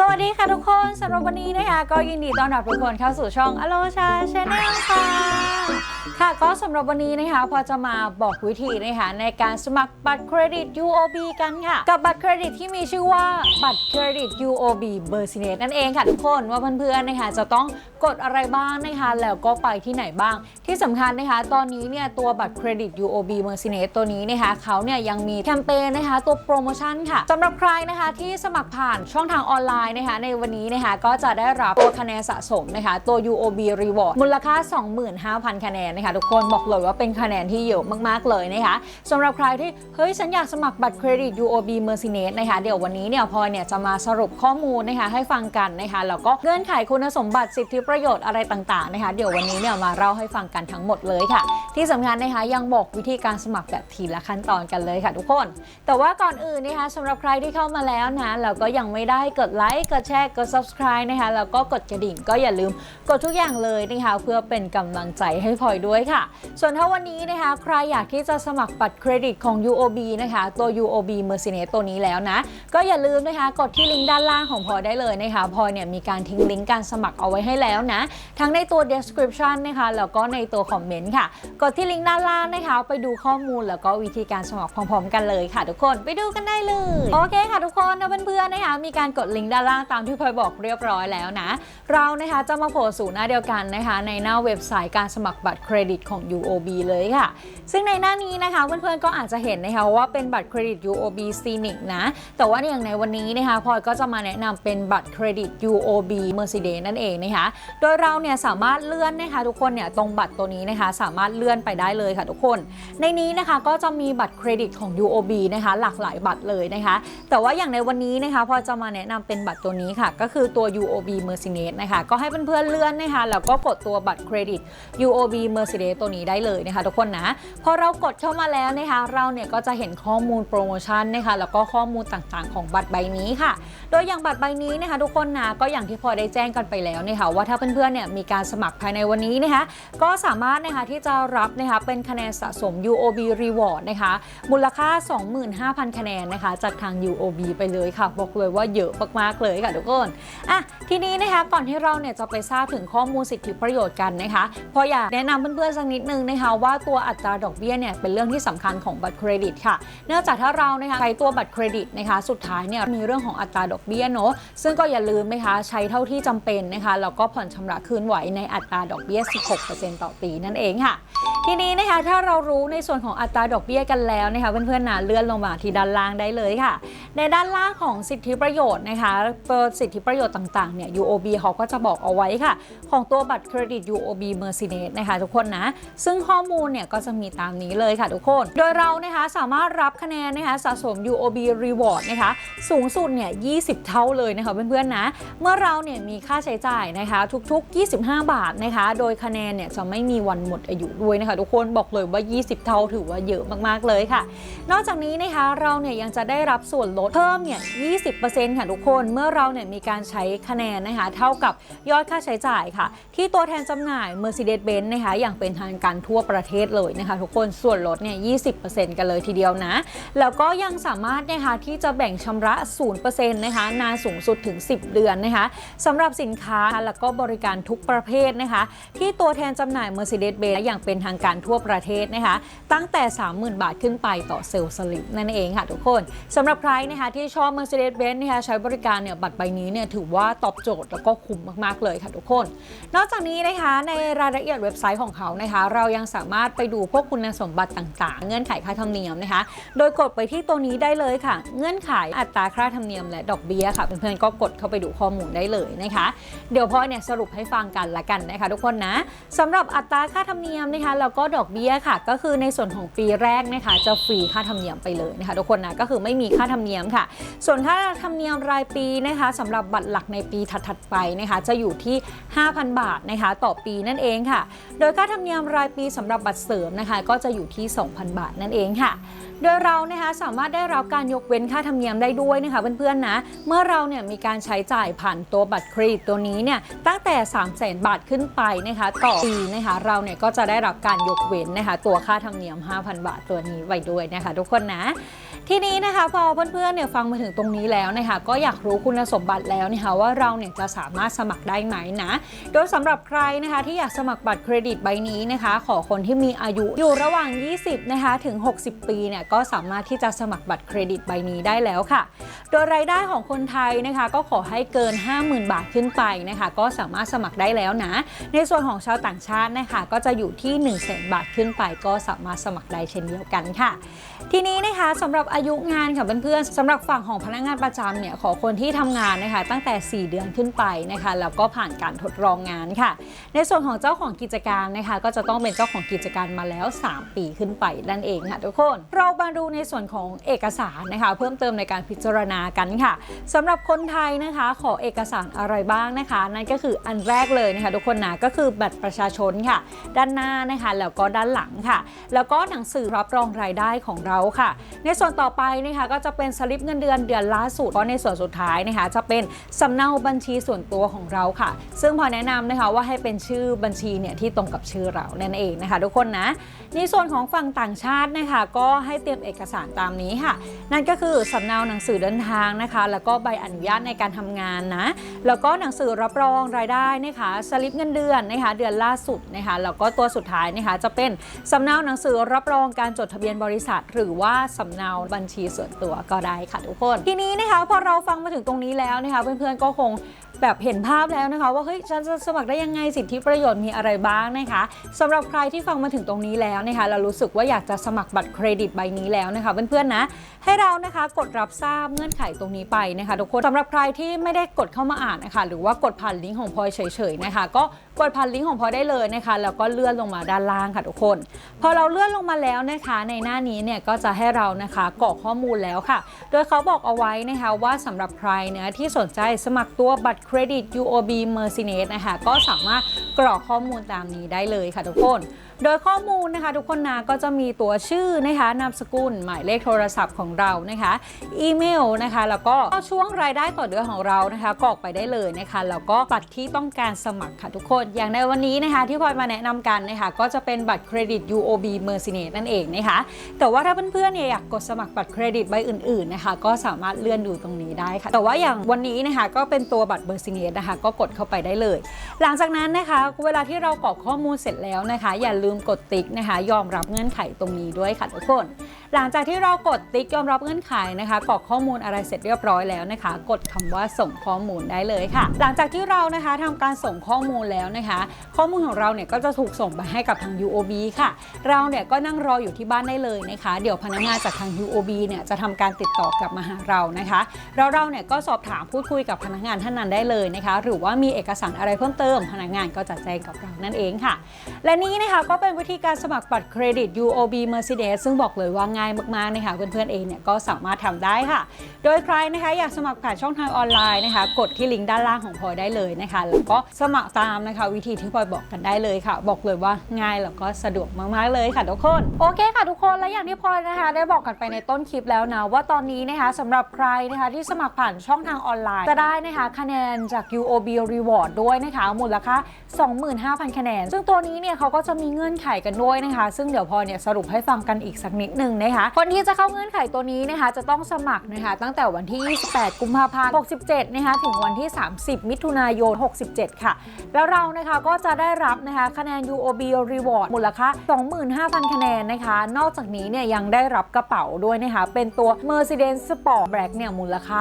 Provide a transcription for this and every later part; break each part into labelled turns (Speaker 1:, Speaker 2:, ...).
Speaker 1: สวัสดีค่ะทุกคนสำหรับวันนี้นะคะก็ยินดีต้อนรับทุกคนเข้าสู่ช่องอโลชาชาแนลค่ะค่ะก็สำหรับวันนี้นะคะพอจะมาบอกวิธีนะคะในการสมัครบัตรเครดิต UOB กันค่ะ กับบัตรเครดิตที่มีชื่อว่าบัตรเครดิต UOB b e r s i n e t นั่นเองค่ะทุกคนว่าเพื่อนๆนะคะจะต้องกดอะไรบ้างนะคะแล้วก็ไปที่ไหนบ้าง ที่สำคัญนะคะ ตอนนี้เนี่ยตัวบัตรเครดิต UOB m e r c i n e t ตัวนี้นะคะเขาเนี่ยยังมีแคมเปญนะคะตัวโปรโมชั่นค่ะสำหรับใครนะคะที่สมัครผ่านช่องทางออนไลน์นะคะในวันนี้นะคะก็จะได้รับตัวคะแนนสะสมนะคะตัว UOB Reward มูลค่า 25,000 คะแนนนะคะทุกคนบอกเลยว่าเป็นคะแนนที่เยอะมากๆเลยนะคะสำหรับใครที่เฮ้ยฉันอยากสมัครบัตรเครดิต UOB m e r c i n e t นะคะเดี๋ยววันนี้เนี่ยพลอยเนี่ยจะมาสรุปข้อมูลนะคะให้ฟังกันนะคะแล้วก็เงื่อนไขคุณสมบัติสิทธิประโยชน์อะไรต่างๆนะคะเดี๋ยววันนี้เนี่ยมาเล่าให้ฟังกันทั้งหมดเลยค่ะ ที่สำคัญนะคะยังบอกวิธีการสมัครแบบทีละขั้นตอนกันเลยค่ะทุกคน แต่ว่าก่อนอื่นนะคะสำหรับใครที่เข้ามาแล้วนะเราก็ยังไม่ได้กดไลค์กดแชร์กด subscribe นะคะแล้วก็กดกระดิ่งก็อย่าลืมกดทุกอย่างเลยนะคะเพื่อเป็นกำลังใจให้พลอยด้วยค่ะ ส่วนถ้าวันนี้นะคะใครอยากที่จะสมัครบัตรเครดิตของ UOB นะคะตัว UOB m e r c i n e t ตัวนี้แล้วนะ ก็อย่าลืมนะคะกดที่ลิงก์ด้านล่างของพลอยได้เลยนะคะพลอยเนี่ยมีการทิ้งลิงก์การสมัครเอาไว้ให้แล้วนะ ทั้งในตัว description นะคะแล้วก็ในตัวคอมเมนต์ค่ะ กดที่ลิงก์ด้านล่างนะคะ ไปดูข้อมูลแล้วก็วิธีการสมัครพร้อมๆ กันเลยค่ะ ทุกคนไปดูกันได้เลย โอเคค่ะทุกคนเพื่อนๆนะคะมีการกดลิงก์ด้านล่างตามที่พลอยบอกเรียบร้อยแล้วนะ เรานะคะจะมาโผล่สู่หน้าเดียวกันนะคะ ในหน้าเว็บไซต์การสมัครบัตรเครดิตของ UOB เลยค่ะ ซึ่งในหน้านี้นะคะเพื่อนๆก็อาจจะเห็นนะคะว่าเป็นบัตรเครดิต UOB Scenic นะ แต่ว่าอย่างในวันนี้นะคะพลอยก็จะมาแนะนำเป็นบัตรเครดิต UOB Mercedes นั่นเองนะคะ โดยเราเนี่ยสามารถเลื่อนนะคะทุกคนเนี่ยตรงบัตรตัวนี้นะคะ สามารถเลื่อนไปได้เลยค่ะทุกคน ในนี้นะคะก็จะมีบัตรเครดิตของ UOB นะคะหลากหลายบัตรเลยนะคะ แต่ว่าอย่างในวันนี้นะคะพอจะมาแนะนำเป็นบัตรตัวนี้ค่ะ ก็คือตัว UOB Mercedes นะคะ ก็ให้เพื่อนๆเลื่อนนะคะ แล้วก็กดตัวบัตรเครดิต UOB Mercedes ตัวนี้ได้เลยนะคะ ทุกคนนะ พอเรากดเข้ามาแล้วนะคะ เราเนี่ยก็จะเห็นข้อมูลโปรโมชั่นนะคะ แล้วก็ข้อมูลต่างๆ ของบัตรใบนี้ค่ะ โดยอย่างบัตรใบนี้นะคะ ทุกคนนะ ก็อย่างที่พอได้แจ้งกันไปแล้วนะคะว่าถ้าเพื่อนๆเนี่ยมีการสมัครภายในวันนี้นะคะ ก็สามารถนะคะที่จะรับนะคะเป็นคะแนนสะสม UOB Reward นะคะมูลค่า 25,000 คะแนนนะคะจากทาง UOB ไปเลยค่ะบอกเลยว่าเยอะมากๆเลยค่ะทุกคนอะทีนี้นะคะก่อนที่เราเนี่ยจะไปทราบถึงข้อมูลสิทธิประโยชน์กันนะคะพออยากแนะนำเพื่อนๆสักนิดนึงนะคะว่าตัวอัตราดอกเบี้ยเนี่ยเป็นเรื่องที่สำคัญของบัตรเครดิตค่ะ เนื่องจากถ้าเรานะคะใช้ตัวบัตรเครดิตนะคะ สุดท้ายเนี่ยมีเรื่องของอัตราดอกเบี้ยเนอะซึ่งก็อย่าลืมนะคะใช้เท่าที่จำเป็นนะคะแล้วก็ผ่อนชำระคืนไหวในอัตราดอกเบี้ย 16%ต่อปีนั่นเองค่ะ ทีนี้นะคะถ้าเรารู้ในส่วนของอัตราดอกเบี้ยกันแล้วนะคะเพื่อนๆนะเลื่อนลงมาที่ด้านล่างได้เลยค่ะ ในด้านล่างของสิทธิประโยชน์นะคะสิทธิประโยชน์ต่างๆเนี่ย UOB เขาก็จะบอกเอาไว้ค่ะ ของตัวบัตรเครดิต UOB Mercedes นะคะทุกคนนะ ซึ่งข้อมูลเนี่ยก็จะมีตามนี้เลยค่ะทุกคน โดยเรานะคะสามารถรับคะแนนนะคะสะสม UOB Reward นะคะสูงสุดเนี่ย 20 เท่าเลยนะคะเพื่อนๆนะ เมื่อเราเนี่ยมีค่าใช้จ่ายนะคะทุก ๆ 25 บาทนะคะ โดยคะแนนเนี่ยจะไม่มีวันหมดอายุด้วยนะคะทุกคนบอกเลยว่า 20 เท่าถือว่าเยอะมากๆเลยค่ะ นอกจากนี้นะคะเราเนี่ยยังจะได้รับส่วนลดเพิ่มเนี่ย 20%ค่ะทุกคนเมื่อเราเนี่ยมีการใช้คะแนนนะคะเท่ากับยอดค่าใช้จ่ายค่ะ ที่ตัวแทนจำหน่าย Mercedes-Benz นะคะอย่างเป็นทางการทั่วประเทศเลยนะคะ ทุกคนส่วนลดเนี่ย 20%กันเลยทีเดียวนะ แล้วก็ยังสามารถนะคะที่จะแบ่งชำระ 0%นะคะนานสูงสุดถึง 10 เดือนนะคะสำหรับสินค้าแล้วก็บริการทุกประเภทนะคะ ที่ตัวแทนจำหน่าย Mercedes-Benz อย่างเป็นทางการทั่วประเทศนะคะ ตั้งแต่ 30,000 บาทขึ้นไปต่อเซลล์สลิปนั่นเองค่ะทุกคนสำหรับใครนะคะที่ชอบ Mercedes-Benz นะคะใช้บริการเนี่ยบัตรใบนี้เนี่ยถือว่าตอบโจทย์แล้วก็คุ้มมากๆเลยค่ะทุกคน นอกจากนี้นะคะในรายละเอียดเว็บไซต์ของเขานะคะ เรายังสามารถไปดูพวกคุณสมบัติต่างๆ เงื่อนไขค่าธรรมเนียมนะคะ โดยกดไปที่ตัวนี้ได้เลยค่ะ เงื่อนไขอัตราค่าธรรมเนียมและดอกเบี้ยค่ะเพื่อนๆก็กดเข้าไปดูข้อมูลได้เลยนะคะ เดี๋ยวพ่อเนี่ยสรุปให้ฟังกันละกันนะคะ ทุกคนนะสำหรับอัตราค่าธรรมเนียมนะคะแล้วก็ดอกเบี้ยค่ะ ก็คือในส่วนของปีแรกนะคะจะฟรีค่าธรรมเนียมไปเลยนะคะทุกคนนะก็คือไม่มีค่าธรรมเนียมค่ะ ส่วนค่าธรรมเนียมรายปีนะคะสำหรับบัตรหลักในปีถัดๆไปนะคะจะอยู่ที่ 5,000 บาทนะคะต่อปีนั่นเองค่ะ โดยค่าธรรมเนียมรายปีสำหรับบัตรเสริมนะคะก็จะอยู่ที่ 2,000 บาทนั่นเองค่ะ โดยเรานะคะสามารถได้รับการยกเว้นค่าธรรมเนียมได้ด้วยนะคะเพื่อนๆนะเมื่อเราเนี่ยมีการใช้จ่ายผ่านตัวบัตรเครดิตตัวนี้เนี่ยตั้งแต่ 3 0 0 0 0 0 บาทขึ้นไปนะคะต่อปีนะคะเราเนี่ยก็จะได้รับการยกเว้นนะคะ ตัวค่าธรรมเนียม 5,000 บาทตัวนี้ไว้ด้วยนะคะ ทุกคนนะ ทีนี้นะคะพอเพื่อนๆเนี่ยฟังมาถึงตรงนี้แล้วนะคะก็อยากรู้คุณสมบัติแล้วนะคะว่าเราเนี่ยจะสามารถสมัครได้ไหมนะ โดยสำหรับใครนะคะที่อยากสมัครบัตรเครดิตใบนี้นะคะ ขอคนที่มีอายุอยู่ระหว่าง 20 นะคะถึง 60 ปีเนี่ยก็สามารถที่จะสมัครบัตรเครดิตใบนี้ได้แล้วค่ะ โดยรายได้ของคนไทยนะคะก็ขอให้เกิน 50,000 บาทขึ้นไปนะคะก็สามารถสมัครได้แล้วนะ ในส่วนของชาวต่างชาตินะคะก็จะอยู่ที่ 1 0 0 0 0 0 บาทขึ้นไป ก็สามารถสมัครได้เช่นเดียวกันค่ะ ทีนี้นะคะสำหรับอายุงานค่ะเพื่อนๆสำหรับฝั่งของพนักงานประจำเนี่ยขอคนที่ทำงานนะคะตั้งแต่ 4 เดือนขึ้นไปนะคะแล้วก็ผ่านการทดลองงานค่ะ ในส่วนของเจ้าของกิจการนะคะก็จะต้องเป็นเจ้าของกิจการมาแล้ว 3 ปีขึ้นไปนั่นเองค่ะทุกคน เรามาดูในส่วนของเอกสารนะคะ เพิ่มเติมในการพิจารณากันค่ะสำหรับคนไทยนะคะขอเอกสารอะไรบ้างนะคะ นั่นก็คืออันแรกเลยนะคะทุกคนนะก็คือบัตรประชาชนค่ะ ด้านหน้านะคะแล้วก็ด้านหลังค่ะ แล้วก็หนังสือรับรองรายได้ของเราค่ะ ในส่วนต่ออไปนะคะก็จะเป็นสลิปเงินเดือนเดือนล่าสุดก็ในส่วนสุดท้ายนะคะจะเป็นสำเนาบัญชีส่วนตัวของเราค่ะ ซึ่งพอแนะนำนะคะว่าให้เป็นชื่อบัญชีเนี่ยที่ตรงกับชื่อเรานั่นเองนะคะ ทุกคนนะในส่วนของฝั่งต่างชาตินะคะก็ให้เตรียมเอกสารตามนี้ค่ะ นั่นก็คือสำเนาหนังสือเดินทางนะคะ แล้วก็ใบอนุญาตในการทำงานนะแล้วก็หนังสือรับรองรายได้นะคะสลิปเงินเดือนนะคะเดือนล่าสุดนะคะแล้วก็ตัวสุดท้ายนะคะจะเป็นสำเนาหนังสือรับรองการจดทะเบียนบริษัท หรือว่าสำเนาบัญชีส่วนตัวก็ได้ค่ะทุกคน ทีนี้นะคะพอเราฟังมาถึงตรงนี้แล้วนะคะเพื่อนๆก็คงแบบเห็นภาพแล้วนะคะ ว่าเฮ้ยฉันจะสมัครได้ยังไงสิทธิประโยชน์มีอะไรบ้างนะคะสำหรับใครที่ฟังมาถึงตรงนี้แล้วนะคะ เรารู้สึกว่าอยากจะสมัครบัตรเครดิตใบนี้แล้วนะคะเพื่อนๆนะให้เรานะคะกดรับทราบเงื่อนไขตรงนี้ไปนะคะทุกคนสำหรับใครที่ไม่ได้กดเข้ามาอ่านนะคะหรือว่ากดผ่านลิงก์ของพลอยเฉยๆนะคะ ก็ กดผ่านลิงก์ของพอได้เลยนะคะ แล้วก็เลื่อนลงมาด้านล่างค่ะทุกคน พอเราเลื่อนลงมาแล้วนะคะ ในหน้านี้เนี่ยก็จะให้เรานะคะกรอกข้อมูลแล้วค่ะ โดยเขาบอกเอาไว้นะคะว่าสำหรับใครเนี่ยที่สนใจสมัครตัวบัตรเครดิต UOB Mercedes นะคะก็สามารถกรอกข้อมูลตามนี้ได้เลยค่ะทุกคนโดยข้อมูลนะคะทุกคนนะก็จะมีตัวชื่อนะคะนามสกุล หมายเลขโทรศัพท์ของเรานะคะอีเมลนะคะแล้วก็ช่วงรายได้ต่อเดือนของเรานะคะกรอกไปได้เลยนะคะแล้วก็บัตรที่ต้องการสมัครค่ะทุกคน อย่างในวันนี้นะคะที่พลอยมาแนะนำกันนะคะก็จะเป็นบัตรเครดิต UOB Mercedes นั่นเองนะคะแต่ว่าถ้าเพื่อนๆเนี่ยอยากกดสมัครบัตรเครดิตใบอื่นๆนะคะก็สามารถเลื่อนดูตรงนี้ได้ค่ะแต่ว่าอย่างวันนี้นะคะก็เป็นตัวบัตรเบอร์ซิเนสนะคะก็กดเข้าไปได้เลย หลังจากนั้นนะคะเวลาที่เรากรอกข้อมูลเสร็จแล้วนะคะอย่าลืมืมกดติ๊กนะคะ ยอมรับเงื่อนไขตรงนี้ด้วยค่ะทุกคนหลังจากที่เรากดติ๊กยอมรับเงื่อนไขนะคะกรอกข้อมูลอะไรเสร็จเรียบร้อยแล้วนะคะ กดคำว่าส่งข้อมูลได้เลยค่ะ หลังจากที่เรานะคะทำการส่งข้อมูลแล้วนะคะ ข้อมูลของเราเนี่ยก็จะถูกส่งไปให้กับทาง UOB ค่ะ เราเนี่ยก็นั่งรออยู่ที่บ้านได้เลยนะคะ เดี๋ยวพนักงานจากทาง UOB เนี่ยจะทำการติดต่อกลับมาหาเรานะคะแล้วเราเนี่ยก็สอบถามพูดคุยกับพนักงานท่านนั้นได้เลยนะคะ หรือว่ามีเอกสารอะไรเพิ่มเติม พนักงานก็จะแจ้งกับเรานั่นเองค่ะ และนี่นะคะก็เป็นวิธีการสมัครบัตรเครดิต UOB Mercedes ซึ่งบอกเลยว่าง่ายมากๆนะคะเพื่อนๆเองเนี่ยก็สามารถทำได้ค่ะ โดยใครนะคะอยากสมัครผ่านช่องทางออนไลน์นะคะ กดที่ลิงก์ด้านล่างของพลอยได้เลยนะคะแล้วก็สมัครตามนะคะ วิธีที่พลอยบอกกันได้เลยค่ะ บอกเลยว่าง่ายแล้วก็สะดวกมากๆเลยค่ะทุกคนโอเคค่ะทุกคนและอย่างที่พลอยนะคะได้บอกกันไปในต้นคลิปแล้วนะว่าตอนนี้นะคะสำหรับใครนะคะที่สมัครผ่านช่องทางออนไลน์จะได้นะคะคะแนนจาก UOB Reward ด้วยนะคะมูลค่า25,000 คะแนน ซึ่งตัวนี้เนี่ยเขาก็จะมีเงื่อนไขกันด้วยนะคะ ซึ่งเดี๋ยวพลอยเนี่ยสรุปให้ฟังกันอีกสักนิดหนึ่งนะคะ คนที่จะเข้าเงื่อนไขตัวนี้นะคะ จะต้องสมัครนะคะ ตั้งแต่วันที่ 28 กุมภาพันธ์ 67 นะคะ ถึงวันที่ 30 มิถุนายน 67 ค่ะ แล้วเรานะคะก็จะได้รับนะคะคะแนน UOB Reward มูลค่า 25,000 คะแนนนะคะ นอกจากนี้เนี่ยยังได้รับกระเป๋าด้วยนะคะ เป็นตัว Mercedes Sport Black เนี่ยมูลค่า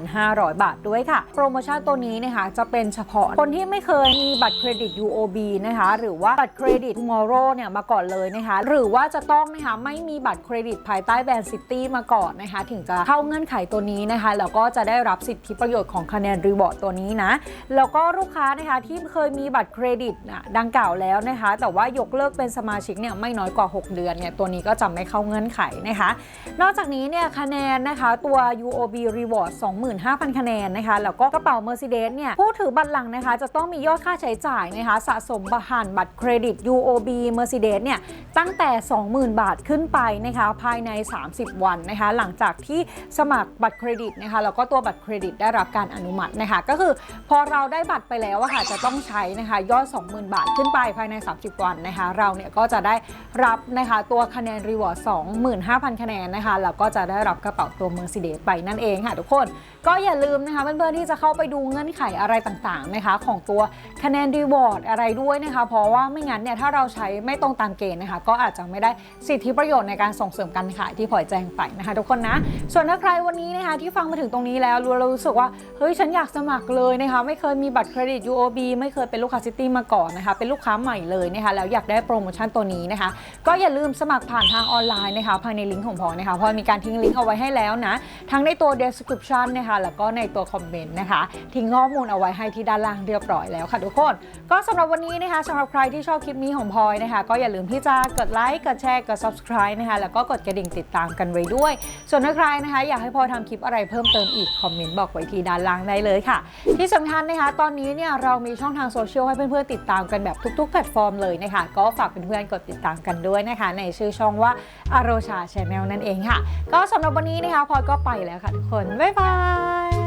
Speaker 1: 1,500 บาทด้วยค่ะ โปรโมชั่นตัวนี้นะคะจะเป็นเฉพาะคนที่ไม่เคยมีบัตรเครดิต UOB นะคะ หรือว่าบัตรเครดิต Tomorrow เนี่ยมาก่อนเลยนะคะ หรือว่าจะต้องนะคะไม่มีบัตรเครรดิตภายใต้แบรนด์ซิตี้มาก่อนนะคะ ถึงจะเข้าเงื่อนไขตัวนี้นะคะ แล้วก็จะได้รับสิทธิประโยชน์ของคะแนนรีวอร์ดตัวนี้นะ แล้วก็ลูกค้านะคะที่เคยมีบัตรเครดิตดังกล่าวแล้วนะคะ แต่ว่ายกเลิกเป็นสมาชิกเนี่ยไม่น้อยกว่า 6 เดือนเนี่ยตัวนี้ก็จะไม่เข้าเงื่อนไขนะคะ นอกจากนี้เนี่ยคะแนนนะคะตัว UOB Reward 25,000 คะแนนนะคะ แล้วก็กระเป๋า Mercedes เนี่ยผู้ถือบัตรหลังนะคะ จะต้องมียอดค่าใช้จ่ายนะคะ สะสมผ่านบัตรเครดิต UOB Mercedes เนี่ยตั้งแต่ 20,000 บาทขึ้นไปนะคะนะคะภายใน 30 วันนะคะหลังจากที่สมัครบัตรเครดิตนะคะแล้วก็ตัวบัตรเครดิตได้รับการอนุมัตินะคะก็คือพอเราได้บัตรไปแล้วอะค่ะจะต้องใช้นะคะยอด 20,000 บาทขึ้นไปภายใน 30 วันนะคะเราเนี่ยก็จะได้รับนะคะตัวคะแนนรีวอร์ด25,000 คะแนนนะคะแล้วก็จะได้รับกระเป๋าตัว Mercedes ไปนั่นเองค่ะทุกคนก็อย่าลืมนะคะเพื่อนๆที่จะเข้าไปดูเงื่อนไขอะไรต่างๆนะคะของตัวคะแนนรีวอร์ดอะไรด้วยนะคะเพราะว่าไม่งั้นเนี่ยถ้าเราใช้ไม่ตรงตามเกณฑ์นะคะก็อาจจะไม่ได้สิทธิประโยชน์ในการส่งเสริมการขายที่พลอยแจ้งไปนะคะ ทุกคนนะ ส่วนถ้าใครวันนี้นะคะที่ฟังมาถึงตรงนี้แล้วเรารู้สึกว่าเฮ้ยฉันอยากสมัครเลยนะคะไม่เคยมีบัตรเครดิต UOB ไม่เคยเป็นลูกค้าซิตี้มาก่อนนะคะเป็นลูกค้าใหม่เลยนะคะแล้วอยากได้โปรโมชั่นตัวนี้นะคะ ก็อย่าลืมสมัครผ่านทางออนไลน์นะคะภายในลิงก์ของพลอยนะคะพลอยมีการทิ้งลิงก์เอาไว้ให้แล้วนะทั้งในตัว description นะคะแล้วก็ในตัวคอมเมนต์นะคะทิ้งข้อมูลเอาไว้ให้ที่ด้านล่างเรียบร้อยแล้วค่ะทุกคนก็สำหรับวันนี้นะคะสำหรับใครที่ชอบคลิปนี้ของพลอยนะคะก็อย่าลืมที่จะกดไลค์กดแชร์กด subscribe นะคะแล้วก็กดกระดิ่งติดตามกันไว้ด้วย ส่วนถ้าใครนะคะ อยากให้พลอยทำคลิปอะไรเพิ่มเติมอีก คอมเมนต์บอกไว้ที่ด้านล่างได้เลยค่ะ ที่สำคัญนะคะ ตอนนี้เนี่ยเรามีช่องทางโซเชียลให้เพื่อนๆติดตามกันแบบทุกๆแพลตฟอร์มเลยนะคะ ก็ฝากเพื่อนๆกดติดตามกันด้วยนะคะ ในชื่อช่องว่าอโรชาชาแนลนั่นเองค่ะ ก็สำหรับวันนี้นะคะพลอก็ไปแล้วค่ะทุกคนบ๊ายบาย